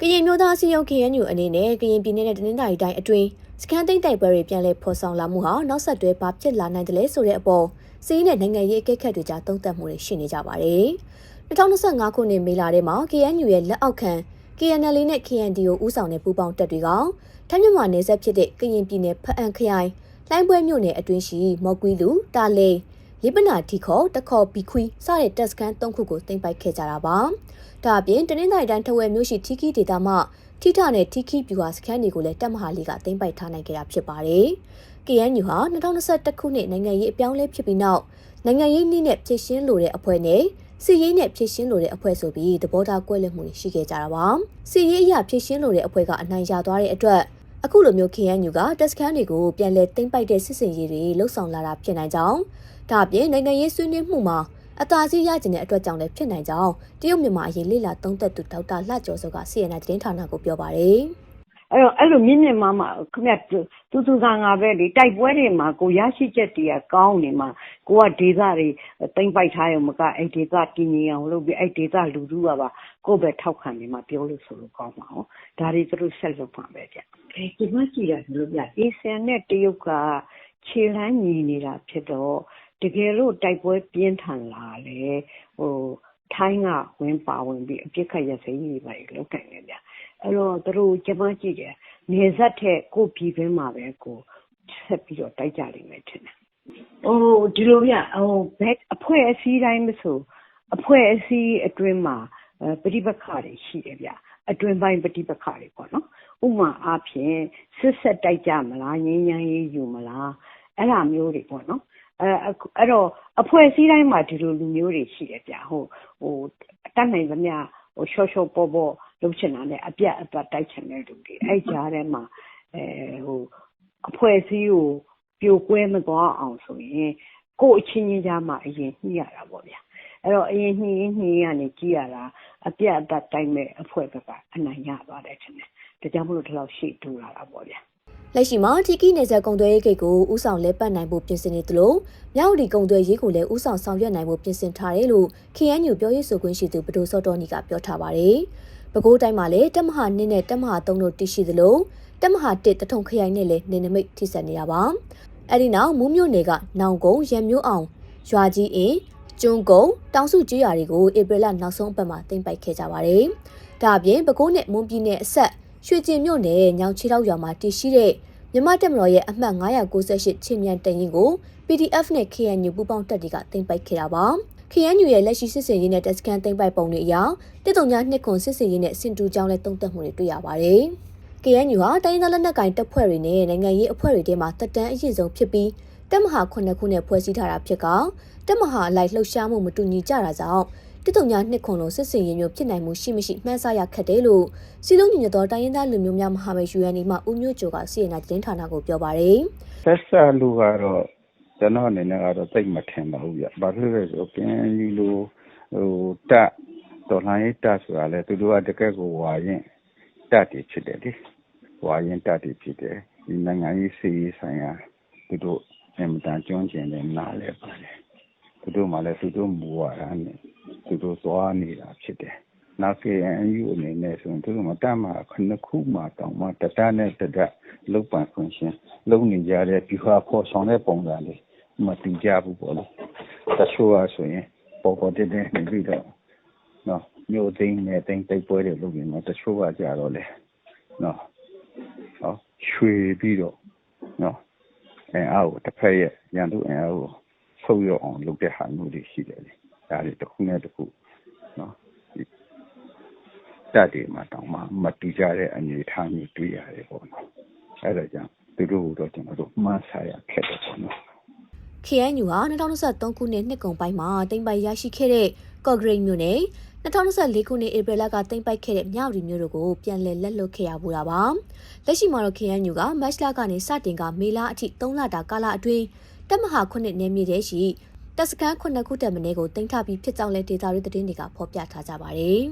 ကရင်မျိုးသားစီယုံ KNU အနေနဲ့ကရင်ပြည်နယ်နဲ့တနင်္သာရီတိုင်းအတွင်းစကန်သိန်းတိုက်ပွဲတွေပြန်လည်ဖော်ဆောင်လာမှုဟာနောက်ဆက်တွဲဘာဖြစ်လာနိုင်တယ်လဲဆိုတဲ့အပေါ်စီးနဲ့နိုင်ငံရေးအကဲခတ်တွေကြားသုံးသပ်မှုတွေရှိနေကြပါတယ်။2025ခုနှစ်မေလထဲမှာ KNU ရဲ့လက်အောက်ခံ KNL နဲ့ KNDO ဦးဆောင်တဲ့ပူးပေါင်းတပ်တွေကထိုင်းမြန်မာနယ်စပ်ဖြစ်တဲ့ကရင်ပြည်နယ်ဖအံခရိုင်လိုင်းပွဲမြို့နယ်အတွင်းရှိမော်ကွီလူတာလေ လိပနာတီခေါ်တခေါ်ဘီခွီစတဲ့တပ်စခန်း၃ခုကိုတင်ပိုက်ခဲ့ကြတာပါ။ဒါအပြင်တနင်္သာရီတိုင်းထဝယ်မြို့ရှိထီကီဒေတာမှထိထနဲ့ထီကီပြူဟာစခန်းတွေကိုလည်းတပ်မဟာလေးကတင်ပိုက်ထားနိုင်ခဲ့တာဖြစ်ပါတယ်။ KNU ဟာ2021ခုနှစ်နိုင်ငံရေးအပြောင်းလဲဖြစ်ပြီးနောက်နိုင်ငံရေးနည်းနဲ့ဖြည့်ရှင်းလိုတဲ့အဖွဲ့နဲ့စီရေးနဲ့ဖြည့်ရှင်းလိုတဲ့အဖွဲ့ဆိုပြီးသဘောထားကွဲလွဲမှုတွေရှိခဲ့ကြတာပါ။စီရေးအရာဖြည့်ရှင်းလိုတဲ့အဖွဲ့ကအနိုင်ရသွားတဲ့အတွက် အခုလိုမျိုး KNU ကတက်စခန်းတွေကိုပြန်လည်သိမ်းပိုက်တဲ့စစ်စင်ရေးတွေလှုပ်ဆောင်လာတာဖြစ်နိုင်ကြောင်းဒါအပြင်နိုင်ငံရေးဆွေးနွေးမှုမှာအသာစီးရကျင်တဲ့အတွက်ကြောင့်လည်းဖြစ်နိုင်ကြောင်းတရုတ်မြန်မာအရေးလေ့လာသုံးသပ်သူဒေါက်တာလှကျော်စောက CNN သတင်းဌာနကိုပြောပါတယ်အဲ့တော့အဲ့လိုမြင့်မြင့်မားမားခင်ဗျသူသူကငါပဲလေတိုက်ပွဲတွေမှာကိုရရှိချက်တွေကကောင်းနေမှာကိုကဒေသတွေတိမ့်ပိုက်ထားရုံမကအဲ့ဒေသတည်ငြိမ်အောင်လုပ်ပြီးအဲ့ဒေသလူထုကပါကိုယ့်ပဲထောက်ခံနေမှာပြောလို့ဆိုလို့ကောင်းပါအောင်ဒါတွေသူတို့ဆက်လုပ်ပါပဲဗျ အဲဒီမှာကြည့်ရတယ်လို့ဗျအေဆန်နဲ့တရုတ်ကခြေလန်းညီနေတာဖြစ်တော့တကယ်လို့တိုက်ပွဲပြင်းထန်လာလေဟိုထိုင်းကဝင်ပါဝင်ပြီးအပြစ်ခတ်ရစိမ့်ကြီးပါလေလောက်တယ်ဗျအဲ့တော့သူတို့ကျမကြည့်တယ်နေဆက်တဲ့ကိုပြည်ပင်းမှာပဲကိုဆက်ပြီးတော့တိုက်ကြလိမ့်မယ်ထင်တယ်ဟိုဒီလိုဗျဟိုဘက်အဖွဲ့အစည်းတိုင်းမဆိုအဖွဲ့အစည်းအတွင်းမှာပဋိပက္ခတွေရှိတယ်ဗျအတွင်းပိုင်းပဋိပက္ခတွေပေါ့နော် ဥမာအားဖြင့်စစ်ဆက်တိုက်ကြမလားငြိမ်းချမ်းရေးယူမလားအဲ့လိုမျိုးတွေပေါ့နော်အဲအဲ့တော့အဖွဲ့အစည်းတိုင်းမှာဒီလိုလူမျိုးတွေရှိတယ်ဗျဟိုဟိုအတတ်နိုင်သမျှဟိုရှော့ရှော့ပေါ်ပေါ်လုပ်ချင်တာနဲ့အပြတ်အပတ်တိုက်ချင်တဲ့လူတွေအဲ့ကြားထဲမှာအဲဟိုအဖွဲ့အစည်းကိုပြိုကွဲမသွားအောင်ဆိုရင်ကိုယ်အချင်းချင်းကြားမှာအရင်ညှိရတာပေါ့ဗျာအဲ့တော့အရင်ညှိရင်းညှိရနေကြည့်ရတာအပြတ်အပတ်တိုက်မဲ့အဖွဲ့ဘက်ကအနိုင်ရသွားတယ်ထင်တယ် ဒါကြောင့်မလို့ဒီလောက်ရှေ့တူလာတာပေါ့ဗျာလက်ရှိမှာတီကီနယ်စပ်ကုံသွဲရေးဂိတ်ကိုဥဆောင်လဲပတ်နိုင်ဖို့ပြင်ဆင်နေသလိုမြောက်ဒီကုံသွဲရေးကိုလည်းဥဆောင်ဆောင်ရွက်နိုင်ဖို့ပြင်ဆင်ထားတယ်လို့ KNU ပြောရေးဆိုခွင့်ရှိသူဘဒိုစောတော်နီကပြောထားပါတယ်။ပဲခူးတိုင်းမှာလည်းတက်မဟာ2နဲ့တက်မဟာ3တို့တည်ရှိသလိုတက်မဟာ1တထုံခရိုင်နဲ့လည်းနေနမိတ်ထိစပ်နေတာပါ။အဲဒီနောက်မူးမြို့နယ်ကနောင်ကုန်းရံမျိုးအောင်ရွာကြီးအင်းကျွန်းကုန်းတောင်စုကျေးရွာတွေကိုဧပြီလနောက်ဆုံးအပတ်မှာတင်ပိုက်ခဲ့ကြပါတယ်။ဒါအပြင်ပဲခူးနဲ့မွန်ပြည်နယ်အဆက် ရွှေကျင်မြို့နယ်ညောင်ချီတောက်ရွာမှာတည်ရှိတဲ့မြမတက်မတော်ရဲ့အမှတ်998ချင်းမြန်တရင်ကို PDF နဲ့ KNU ပူးပေါင်းတပ်တွေကတင်ပိုက်ခဲ့တာပါ။ KNU ရဲ့လက်ရှိစစ်စင်ရေးနဲ့တပ်စခန်းတင်ပိုက်ပုံတွေအရတစ်တုံညာနှစ်ခွန်စစ်စင်ရေးနဲ့စင်တူကြောင်းလဲတုံ့တက်မှုတွေတွေ့ရပါတယ်။ KNU ဟာတိုင်းဒေသလက်နက်ကင်တပ်ဖွဲ့တွေနဲ့နိုင်ငံရေးအဖွဲ့တွေထဲမှာတက်တန်းအရင်ဆုံးဖြစ်ပြီးတပ်မဟာ9ခုနဲ့ဖွဲ့စည်းထားတာဖြစ်ကတပ်မဟာအလိုက်လှုပ်ရှားမှုမတူညီကြတာကြောင့် တစ်တုံညာနှစ်ခွန်လုံးစစ်စင်ရေးမျိုးဖြစ်နိုင်မှုရှိမရှိမှန်းဆရခက်တယ်လို့စီလုံးညီညွတ်သောတိုင်းရင်းသားလူမျိုးများမဟာမိတ် UNE မှဦးမျိုးကျော်ကစီရင်နာသတင်းဌာနကိုပြောပါတယ်။ဆက်ဆက်လူကတော့ကျွန်တော်အနေနဲ့ကတော့သိမထင်ပါဘူးဗျ။ဘာဖြစ်လဲဆိုကင်းကြီးလိုဟိုတက်တော်လှန်ရေးတက်ဆိုတာလေသူတို့ကတကက်ကိုဝါရင်တက်တည်ဖြစ်တယ်လေ။ဝါရင်တက်တည်ဖြစ်တယ်။ဒီနိုင်ငံရေးစီရေးဆိုင်ရာသူတို့အင်မတန်ကျွမ်းကျင်တယ်နားလဲပါတယ်။သူတို့မှလည်းသူတို့မူဝါဒနဲ့ သူတို့သွားနေတာဖြစ်တယ်။နောက် KNU အနေနဲ့ဆိုရင်သူတို့မတတ်မှာခုနှစ်ခုမှတောင်မှတတနဲ့တတလုတ်ပန်ခွင့်ရှင်လုံနေကြတဲ့ဒီဟာပေါ်ဆောင်တဲ့ပုံစံလေးမတူကြဘူးပေါ့နော်တချို့ကဆိုရင်ပေါ်ပေါ်တဲ့တဲ့နေပြီးတော့နော်မျိုးသိန်းနဲ့သိန်းတိတ်ပွဲတွေလုပ်နေတော့တချို့ကကြတော့လေနော်ဟောရွှေပြီးတော့နော်အဲအားကိုတစ်ဖက်ရဲ့ရန်သူအင်အားကိုဆုပ်ရအောင်လုပ်တဲ့ဟာမျိုးတွေရှိတယ်လေ ဒါတွေတစ်ခုနဲ့တစ်ခုနော်တက်တွေမှာတောင်မှမတူကြတဲ့အနေအထားမျိုးတွေ့ရတယ်ပေါ့နော်အဲ့ဒါကြောင့်သူတို့တော့ကျွန်တော်တို့မှန်းဆရခက်တယ်ပေါ့နော် KNU ဟာ2023ခုနှစ်နှစ်ကုန်ပိုင်းမှာတင်ပိုက်ရရှိခဲ့တဲ့ကော့ဂရိတ်မြို့နယ်2024ခုနှစ်ဧပြီလကတင်ပိုက်ခဲ့တဲ့မြောက်ရီမြို့တို့ကိုပြန်လည်လက်လွတ်ခဲ့ရပူတာပါလက်ရှိမှာတော့ KNU ကမတ်လကနေစတင်ကမေလအထိ3လတာကာလအတွင်းတပ်မဟာခုနှစ်နယ်မြေထဲရှိ တပ်စခန်းခုနှစ်ခုတက်မင်းကိုတင်ထပြီးဖြစ်ကြောင်းလဲဒေတာတွေသတင်းတွေကဖော်ပြထားကြပါတယ်